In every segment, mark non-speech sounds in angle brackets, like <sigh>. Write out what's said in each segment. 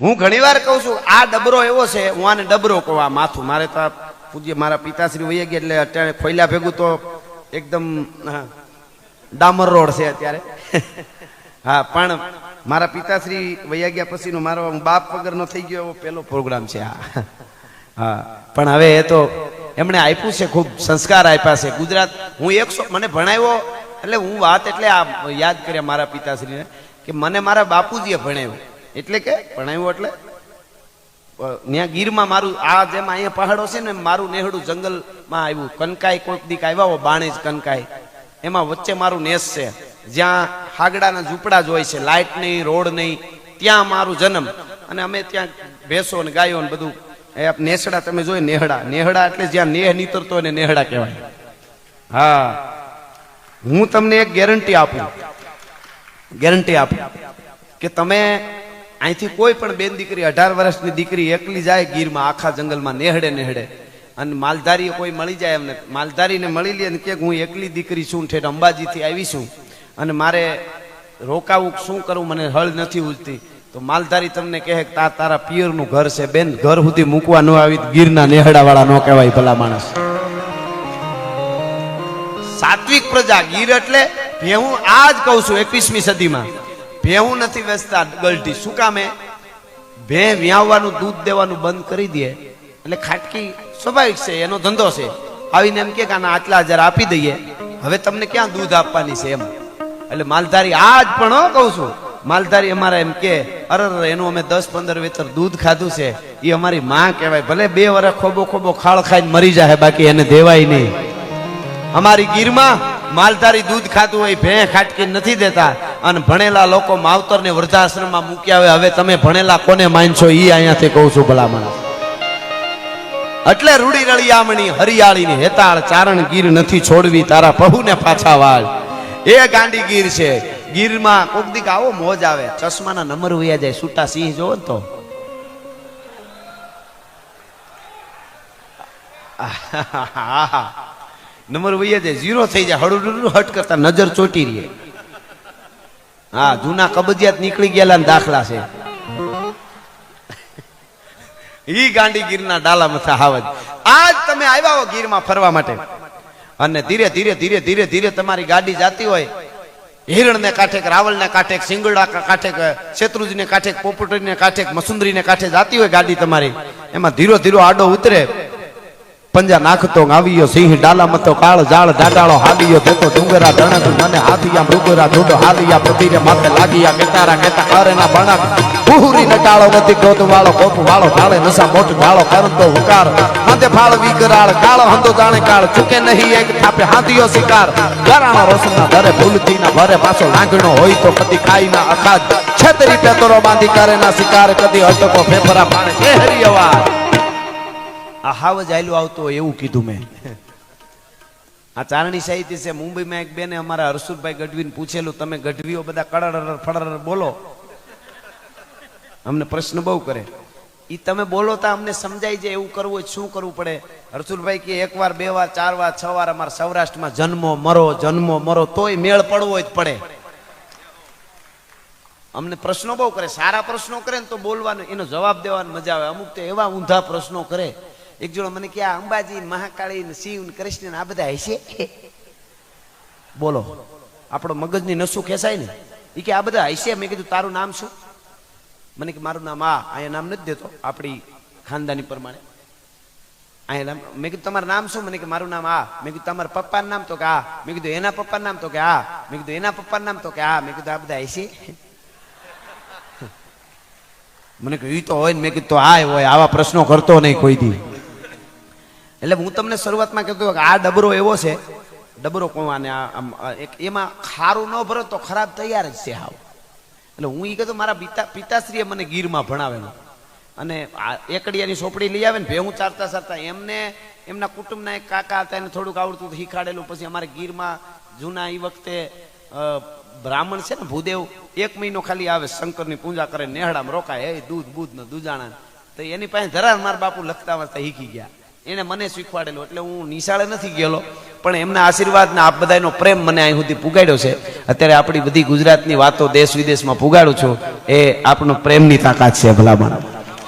હું ઘણીવાર કહું છું, આ ડબરો એવો છે, હું આને ડબરો કહું, આ માથું. મારે તો પૂજ્ય મારા પિતાશ્રી વહી ગયા એટલે અત્યારે ખોઈલા ભેગું તો એકદમ ડામર રોડ છે અત્યારે. હા, પણ મારા પિતાશ્રી વૈયા ગયા પછીનો મારો બાપ વગરનો થઈ ગયો એવો પહેલો પ્રોગ્રામ છે આ. હા, પણ હવે એ તો એમણે આપ્યું છે, ખૂબ સંસ્કાર આપ્યા છે. ગુજરાત, હું એકસો મને ભણાવ્યો, એટલે હું વાત એટલે આ યાદ કર્યા મારા પિતાશ્રીને કે મને મારા બાપુજીએ ભણાવ્યો એટલે કે ભણાવ્યો એટલે? ત્યાં ગીરમાં મારું, આ જેમ અહીંયા પહાડો છે ને, મારું નેહડું જંગલમાં આવ્યું. કનકાઈ કોઈક દીક આવ્યા હો બાણેજ કનકાઈ. એમાં વચ્ચે મારું નેસ છે. જ્યાં હાગડાના ઝૂંપડા જ હોય છે લાઇટ નહીં, રોડ નહીં, ત્યાં મારું જન્મ. અને અમે ત્યાં ભેંસો ને ગાયો ને બધું. એ નેસડા તમે જોઈ, નેહડા. નેહડા એટલે જ્યાં નેહ નીતરતો એને નેહડા કહેવાય. હા. હું તમને એક ગેરંટી આપું. ગેરંટી આપું. કે તમે અહીંથી કોઈ પણ બેન દીકરી, અઢાર વર્ષની દીકરી એકલી જાય ગીરમાં, આખા જંગલમાં નેહડે નેહડે. અને માલધારી કોઈ મળી જાય એમને. માલધારીને મળી લે કે હું એકલી દીકરી છું ઠેઠ અંબાજીથી આવી છું. અને મારે રોકાવું શું કરવું મને હળ નથી ઉજતી તો માલધારી તમને કહે કે તા તારા પિયરનું ઘર છે બેન, ઘર સુધી મૂકવા ન આવી ગીરના નેહડાવાળા ન કહેવાય ભલા માણસ. સાત્વિક પ્રજા ગીર એટલે ભેહું આ જ કહું છું એકવીસમી સદીમાં. ભેહું નથી વેચતા ગલટી. શું કામે ભે વ્યાવવાનું દૂધ દેવાનું બંધ કરી દે. એટલે ખાટકી સ્વાભાવિક છે એનો ધંધો છે. આવીને એમ કે આના આટલા હજાર આપી દઈએ. હવે તમને ક્યાં દૂધ આપવાની છે એમ? એટલે માલધારી આજ પણ કહું છું. માલધારી અમારા એમ કે અરે, એનું અમે દસ પંદર વેતર દૂધ ખાધું છે. એ અમારી માં કહેવાય. ભલે બે વર્ષ ખોબો ખોબો ખાળ ખાઈને મરી જાય બાકી એને દેવાય નહીં. અમારી ગીરમાં માલધારી દૂધ ખાતું હોય ભે ખાટકી નથી દેતા. અને ભણેલા લોકો માવતરને વૃદ્ધાશ્રમમાં મૂક્યા હોય. હવે તમે ભણેલા કોને માનશો? એ અહીંયાથી કહું છું ભલામણ એટલે રૂડી રળિયામણી, હરિયાળીની હેતાળ, ચારણ ગીર નથી છોડવી, તારા પહુને પાછા વાળ. એ ગાંડી ગીર છે. ગીરમાં કોક દીક આવો મોજ આવે. ચશ્માના નંબર વયા જાય. છૂટા સિંહ જોવો તો. નંબર વૈયા જાય. ઝીરો થઈ જાય. હળું હટ કરતા નજર ચોટી રહી. હા, જૂના કબજિયાત નીકળી ગયેલા ને દાખલા છે. ઈ ગાંડી ગીરના ડાલા મથા હાવજ આજ તમે આવ્યા હો ગીરમાં ફરવા માટે. અને ધીરે ધીરે ધીરે ધીરે ધીરે તમારી ગાડી જાતી હોય. હિરણને કાંઠે રાવળને કાંઠે સિંગડા કાંઠે શેત્રુજીને કાંઠે પોપટરીને કાંઠે મસુંદરીને કાંઠે જાતી હોય ગાડી તમારી. એમાં ધીરો ધીરો આડો ઉતરે. પંજા નાખતો આવ્યો સિંહ ડાલા મતો કાળ ઝાડ ડાડાળો હાલ્યો દેતો ડુંગરા ધણક, મને હાથિયા મૃગરા ધૂંડો હાલિયા પ્રતિરે માથે લાગ્યા, કેતારા કેતા કરેના બણક પૂરી નટાળો નથી ગોત વાળો કોપ વાળો ઢાળે નસા મોટ ઢાળો, કરતો હુકાર, હાથે ફાળ વિકરાળ, કાળો હંતો જાણે કાળ, ચૂકે નહીં એક થાપે હાથિયો શિકાર, ગરાણા રોશનના ધરે ભૂલથી ના ભરે, પાછો લાગણો હોય તો કદી ખાઈ ના અખાદ છેતરી પેતરો બાંધી કરે ના શિકાર, કદી અટકો ફેફરા પાણે કેહરી અવાજ. આ હાવ જ આયલું આવતો હોય એવું કીધું મેં. <laughs> આ ચારણી સાહિત્ય છે, મુંબઈમાં એક બેને અમારા હરસુરભાઈ ગઢવીને પૂછેલું, તમે ગઢવીઓ બધા કડર ફડર બોલો? અમને પ્રશ્ન બહુ કરે. એ તમે બોલો તો અમને સમજાય જાય એવું કરવું હોય શું કરવું પડે? હરસુલભાઈ કે એક વાર, બે વાર, ચાર વાર, છ વાર અમારા સૌરાષ્ટ્રમાં જન્મો, મરો જન્મો, મરો, તોય મેળ પડવો જ પડે. અમને પ્રશ્નો બહુ કરે. સારા પ્રશ્નો કરે ને તો બોલવાનો, એનો જવાબ દેવાનો મજા આવે. અમુક તો એવા ઊંધા પ્રશ્નો કરે એક જોડો મને કે આ અંબાજી મહાકાળી ને કૃષ્ણ આ બધા હશે? બોલો. આપણો મગજની નસું ખેંચાય ને? એ કે આ બધા હશે? મેં કીધું, તારું નામ શું? મને કે, મારું નામ આ. અહીંયા નામ નથી દેતો. આપણી ખાનદાની પ્રમાણે. અહીંયા નામ મેં કીધું, તમારું નામ શું? મને કે, મારું નામ આ. મેં કીધું, તમારા પપ્પાનું નામ તો કે આ. મેં કીધું, એના પપ્પાનું નામ તો કે આ. મેં કીધું, એના પપ્પાનું નામ તો કે આ. મેં કીધું, આ બધા હશે? મને કહ્યું "ઈ તો હોય ને, મેં કીધું, "તો આ હોય. આવા પ્રશ્નો કરતો નહીં કોઈ દી. એટલે હું તમને શરૂઆતમાં કહેતો કે આ ડબરો એવો છે, ડબરો આ આમ એમાં ખારું ન ભરો તો ખરાબ તૈયાર જ છે હાવ. એટલે હું એ કહેતો મારા પિતા પિતાશ્રીએ મને ગીરમાં ભણાવેલું. અને આ એકડિયાની સોપડી લઈ આવે ને ભેહું ચારતા ચારતા એમને, એમના કુટુંબના એક કાકા હતા, એને થોડુંક આવડતું શીખાડેલું. પછી અમારે ગીરમાં જૂના એ વખતે બ્રાહ્મણ છે ને ભૂદેવ, એક મહિનો ખાલી આવે, શંકરની પૂજા કરે, નેહડામાં રોકાય એ દૂધ, બૂધ ને દૂજાણા તો એની પાસે ધરાર મારા બાપુ લખતા વાંચતા શીખી ગયા. એને મને શીખવાડેલું. એટલે હું નિશાળે નથી ગયેલો, પણ એમના આશીર્વાદ ને આપ બધાનો પ્રેમ મને અહીં સુધી પુગાડ્યો છે. અત્યારે આપણી બધી ગુજરાતની વાતો દેશ વિદેશમાં પુગાડું છું. એ આપણો પ્રેમની તાકાત છે ભલામણ.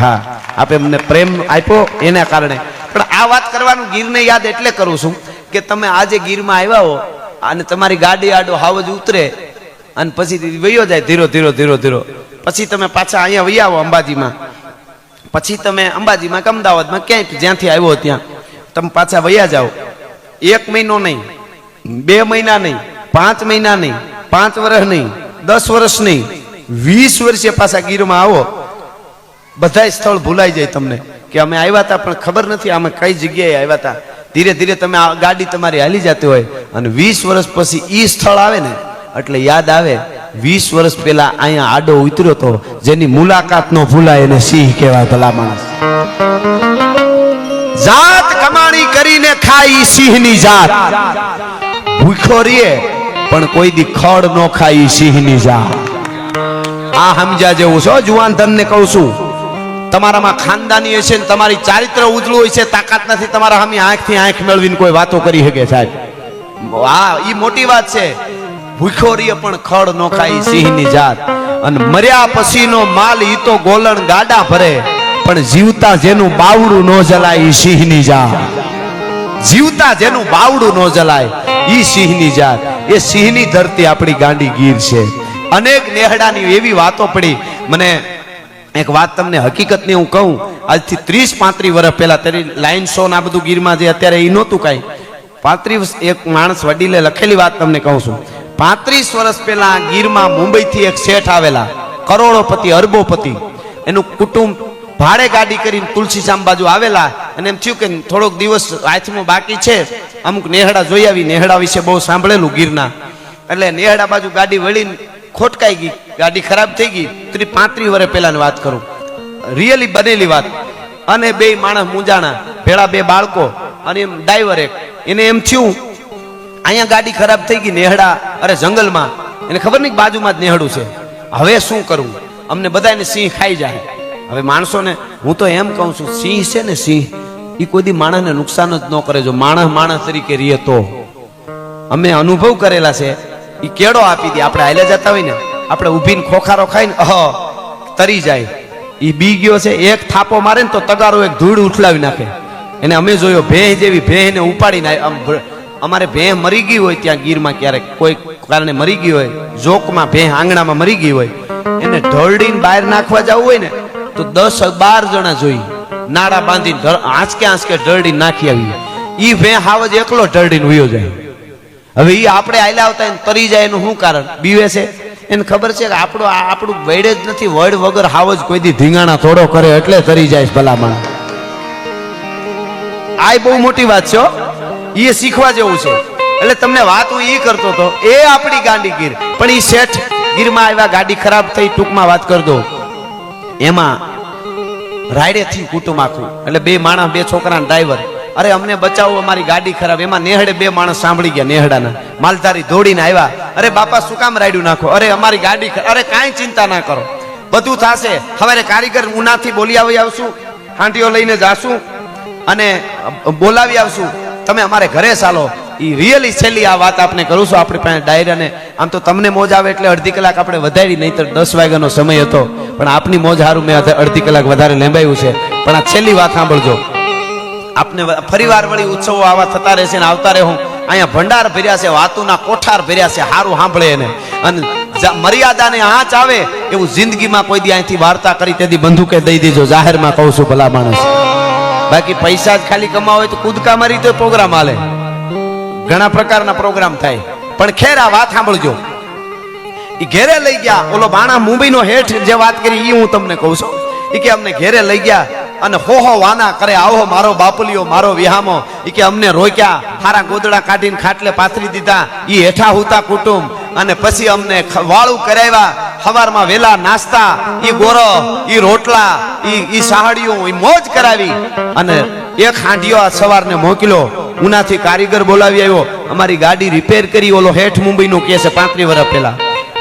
હા, આપે મને પ્રેમ આપ્યો એના કારણે. પણ આ વાત કરવાનું ગીરને યાદ એટલે કરું છું કે તમે આજે ગીરમાં આવ્યા હો અને તમારી ગાડી આડો હાવજ ઉતરે અને પછી વયો જાય ધીરો ધીરો ધીરો ધીરો. પછી તમે પાછા અહીંયા વહી આવો અંબાજીમાં. પછી તમે અંબાજીમાં કે અમદાવાદમાં ક્યાંય જ્યાંથી આવ્યો ત્યાં, તમે પાછા વયા જાઓ. એક મહિનો નહીં, બે મહિના નહીં, પાંચ મહિના નહીં, પાંચ વર્ષ નહીં, દસ વર્ષ નહીં, વીસ વર્ષે પાછા ગીરમાં આવો. બધાય સ્થળ ભૂલાઈ જાય તમને. કે અમે આવ્યા હતા પણ ખબર નથી અમે કઈ જગ્યાએ આવ્યા હતા ધીરે ધીરે તમે ગાડી તમારી હાલી જતી હોય અને વીસ વર્ષ પછી એ સ્થળ આવે ને, એટલે યાદ આવે વીસ વર્ષ પહેલા અહીંયા આડો ઉતર્યો હતો જેની મુલાકાત નો ભૂલાય એને સિંહ કહેવાય ભલા માણસ. જાત કમાણી કરીને ખાય ઈ સિંહની જાત. ભૂખો રીએ પણ કોઈ દી ખડ નો સિંહ સિંહની જાત. આ સમજ્યા જેવું છો. જુવાન ધનને કહું છું. તમારામાં ખાનદાની હશે ને તમારી ચારિત્ર ઉજળું હોય છે, તાકાત નથી. તમારા સામે આંખથી આંખ મેળવીને કોઈ વાતો કરી શકે સાહેબ. આ, ઈ મોટી વાત છે. ભૂખો રીએ પણ ખડ નો ખાય સિંહની જાત. અને મર્યા પછીનો માલ ઈ તો ગોલણ ગાડા ભરે, પણ જીવતા જેનું બાવડું ન જલાય ઈ સિંહની જાત. જીવતા જેનું બાવડું ન જલાય ઈ સિંહની જાત. એ સિંહની ધરતી આપણી ગાંડી ગીર છે. અનેક નેહડાની એવી વાતો પડી. મને એક વાત તમને હકીકતની હું કહું. આજથી ત્રીસ પાંત્રીસ વર્ષ પહેલા તેની લાઈન શો ને બધું ગીરમાં જે અત્યારે એ નહોતું કાંઈ. પાંત્રીસ એક માણસ વડીલે લખેલી વાત તમને કહું છું. પાંત્રીસ વર્ષ પહેલા ગીરમાં મુંબઈથી એક શેઠ આવેલા, કરોડોપતિ, અરબોપતિ. એનું કુટુંબ ભાડે ગાડી કરીને તુલસીશામ બાજુ આવેલા અને એમ થયું કે થોડોક દિવસ હાથમાં બાકી છે. અમુક નેહડા જોઈ આવી, નેહડા વિશે બહુ સાંભળેલું ગીરના. એટલે નેહડા બાજુ ગાડી વળીને ખોટકાઈ ગઈ, ગાડી ખરાબ થઈ ગઈ. ત્રી પાંત્રીસ વર્ષ પહેલાની વાત કરું. રિયલી બનેલી વાત. અને બે માણસ મુંજાણા ભેળા બે બાળકો અને એમ ડ્રાઈવર એક. એને એમ થયું અહીંયા ગાડી ખરાબ થઈ ગઈ નેહડા, અરે જંગલમાં. એને ખબર નહીં બાજુમાં જ નેહડું છે. હવે શું કરવું અમને બધાને સિંહ ખાઈ જાય. હવે માણસોને, હું તો એમ કહું છું, સિંહ છે ને સિંહ એ કોઈથી માણસને નુકસાન જ ન કરે જો માણસ માણસ તરીકે રહીએ તો. અમે અનુભવ કરેલા છે. એ કેળો આપી દે, આપણે હાલે જતા હોય ને, આપણે ઊભીને ખોખારો ખાઈને, અહ, તરી જાય. એ બી ગયો છે, એક થાપો મારે ને તો તગારો એક ધૂળ ઉઠલાવી નાખે. એને અમે જોયો ભેં જેવી ભેહને ઉપાડીને આમ અમારે ભેં મરી ગઈ હોય ત્યાં ગીરમાં ક્યારેક. કોઈ કારણે મરી ગઈ હોય, જોકમાં ભેં આંગણામાં મરી ગઈ હોય. એને ઢળડીને બહાર નાખવા જવું હોય ને, તો દસ બાર જણા જોઈ નાડા બાંધીને આંચકે આંચકે ઢળડી નાખી આવીએ એ ભેં હાવ જ એકલો ઢળડીને ઉયો જાય. હવે એ આપણે આયલા આવતા એને તરી જાય એનું શું કારણ? બીવે છે. એને ખબર છે કે આપણું આપણું વૈડે જ નથી, વડ વગર હાવ જ કોઈ દી ધીંગાણા થોડો કરે એટલે તરી જાય ભલામણ. આ બહુ મોટી વાત છે ઈ શીખવા જેવું છે. એટલે તમને વાત હું એ કરતો હતો, એ આપણી ગાંડી ગીર. પણ એ શેઠ ગીરમાં આવ્યા, ગાડી ખરાબ થઈ, ટૂંકમાં વાત કરી દો એમાં રાયડે થયું કુટુંબ આખું એટલે બે માણસ, બે છોકરા ડ્રાઈવર અરે, અમને બચાવો, અમારી ગાડી ખરાબ. એમાં નેહડે બે માણસ સાંભળી ગયા, નેહડાના. માલધારી દોડીને આવ્યા. અરે, બાપા, શું કામ રાયડું નાખો? અરે, અમારી ગાડી અરે, કાંઈ ચિંતા ના કરો. બધું થશે. હવે કારીગર ઉનાથી બોલી આવી આવશું. હાંડીઓ લઈને જાશું અને બોલાવી આવશું. તમે અમારે ઘરે ચાલો. એ રિયલી છેલ્લી આ વાત આપણે કરું છું આપણી પાસે ડાયરાને આમ તો તમને મોજ આવે એટલે અડધી કલાક આપણે વધારી તો દસ વાગ્યાનો સમય હતો. પણ આપની મોજ હારું મેં અડધી કલાક વધારે લેંબાયું છે. પણ આ છેલ્લી વાત સાંભળજો. આપને ફરીવાર વળી ઉત્સવો આવા થતા રહેશે ને આવતા રહે હું. અહીંયા ભંડાર ભર્યા છે, વાતુના કોઠાર ભર્યા છે, હારું સાંભળે એને. અને મર્યાદાને આંચ આવે એવું જિંદગીમાં કોઈ દી અહીંથી વાર્તા કરી તેથી બંદૂકે દઈ દેજો. જાહેરમાં કહું છું ભલા માણસ. બાકી પૈસા જ ખાલી કમાવા હોય તો કૂદકા મારી તો પ્રોગ્રામ હાલે. ઘણા પ્રકારના પ્રોગ્રામ થાય. પણ ખેર આ વાત સાંભળજો. એ ઘેરે લઈ ગયા. ઓલો બાણા મુંબઈનો હેઠ જે વાત કરી એ હું તમને કહું છું. એ કે અમને ઘેરે લઈ ગયા. અને હો હો વાના કરે, આવો મારો બાપલિયો, મારો વિહામો. એ કે અમને રોક્યા હારા ગોદડા કાઢીને ખાટલે પાથરી દીધા. એ હેઠા હુતા કુટુંબ. અને પછી અમને વાળું કરાવ્યા. સવારમાં વેલા નાસ્તા, ઈ ગોરો, ઈ રોટલા, ઈ ઈ સાહડીઓ, ઈ મોજ કરાવી. અને એક હાંડિયો આ સવારને મોકલ્યો. ઉનાથી કારીગર બોલાવી આવ્યો. અમારી ગાડી રિપેર કરી, ઓલો હેઠ મુંબઈનો કે છે પાંત્રી વર્ષ પહેલા.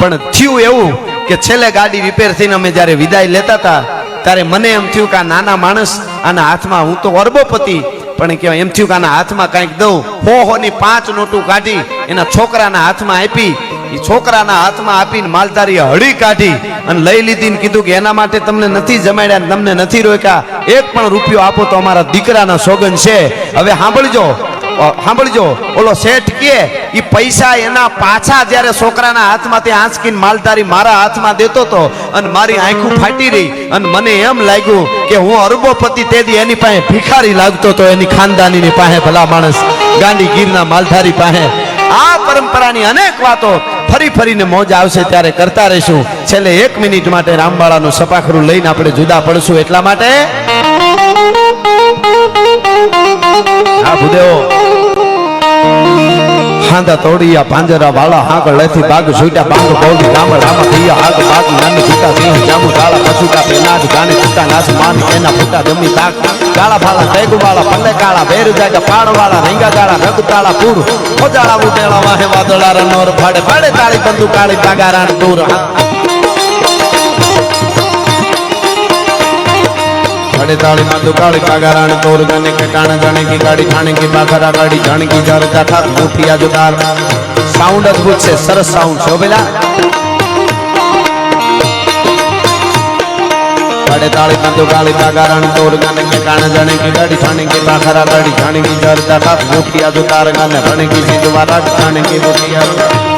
પણ થયું એવું કે છેલ્લે ગાડી રિપેર થઈને અમે જ્યારે વિદાય લેતા હતા ત્યારે મને એમ થયું કે આ નાના માણસ આના હાથમાં હું તો અરબોપતિ પણ પણ કે એમ થયું કે આના હાથમાં કાંઈક દઉં. હો હો ની પાંચ નોટું કાઢી, એના છોકરાના હાથમાં આપી, એ છોકરાના હાથમાં આપીને માલધારીએ હળી કાઢી અને લઈ લીધી ને કીધું કે એના માટે તમને નથી જમાડ્યા તમને નથી રોક્યા. એક પણ રૂપિયો આપો તો અમારા દીકરાના સોગન છે. હવે સાંભળજો સાંભળજો. ઓલો શેઠ કે એ પૈસા એના પાછા જ્યારે છોકરાના હાથમાંથી આંચકીને માલધારી મારા હાથમાં દેતો તો અને મારી આંખું ફાટી રહી અને મને એમ લાગ્યું કે હું અરબોપતિ તેદી એની પાસે ભિખારી લાગતો તો એની ખાનદાનીની પાસે ભલા માણસ ગાંડી ગીરના માલધારી પાસે. આ પરંપરાની અનેક વાતો ફરી ફરીને મોજ આવશે ત્યારે કરતા રહીશું. છેલ્લે એક મિનિટ માટે રામબાળાનું સપાખરું લઈને આપણે જુદા પડશું. એટલા માટે હા ભૂદેવો હાંદા તોડિયા, પાંજરા વાળા હાંકળ લેથી બાગ છૂટ્યા, બાગ બોલી રામ રામ કૈયા હાગ બાગ નાની ચૂટા સિંહ જામુ કાળા પછુટા પેનાજ ગાને ચૂટા નાસ માન, એના ફૂટા જમી તાક. કાળા ફાળા તેગુ વાળા પંડે કાળા બેર જાગા પાડ વાળા રીંગા જાળા રગ તાળા, પૂર. ઓજાળા ઉટેળા વાહે વાદળા રનોર ફાડે ફાડે તાળી બંદુ કાળી બાગા દૂર દૂર ताड़े ताड़े माधु का पागाराण तोर जाने के कान जाने की गाड़ी ठाणे की पाखरा गाड़ी, जाने की जार का ठाक उठिया जो साउंड अद्भुत से, सरस साउंड छो बेला। ताली ताड़े माधु का पागाराण तोर जाने के कान जाने की गाड़ी ठाणे की पाखरा गाड़ी जाने की जार का ठाक उठिया जो गाने, गने की सिद्ध जाने की उठिया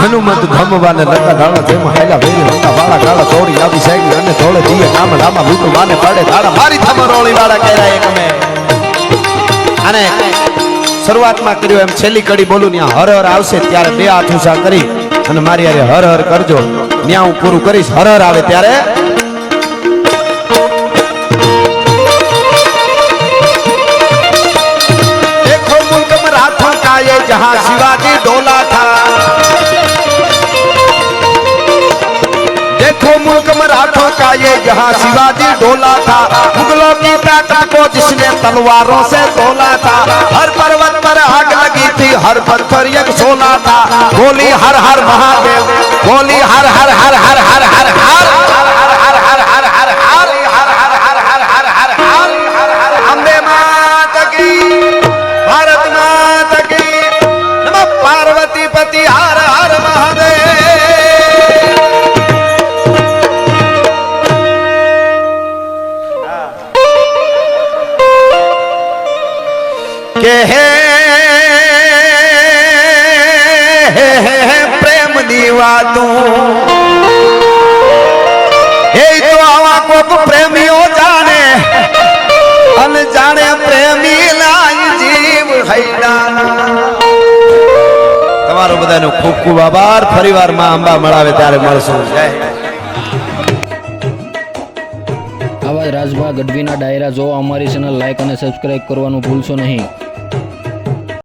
હનુમંત ધમવાને લગા ધાણા જેમ હેલા વેરી હતા વાળા કાળા તોડી આવી સાઈડ અને ધોળે દીએ નામ લામા લૂટુ પાડે ધાડા મારી થમ રોળી વાળા કર્યા એક અમે અને શરૂઆતમાં કર્યું એમ છેલ્લી કડી બોલું ત્યાં હર હર આવશે ત્યારે બે હાથ કરી? અને મારી હારે હર હર કરજો. ત્યાં હું પૂરું કરીશ, હર હર આવે ત્યારે जहाँ शिवाजी डोला था। देखो मुल्क मराठों का ये जहाँ शिवाजी डोला था। मुगलों की ताकत को जिसने तलवारों से तोला था। हर पर्वत पर आग लगी थी, हर पत्थर एक सोना था। बोली हर हर महादेव, बोली हर हर हर हर हर हर हर हर हर हर हर हर બધાનો ખૂબ ખૂબ આભાર. ફરીવારમાં અંબા મળાવે ત્યારે મળશું. જય આવા રાજભા ગઢવીના ડાયરા જો અમારી ચેનલ લાઈક અને સબસ્ક્રાઇબ કરવાનું ભૂલશો નહીં.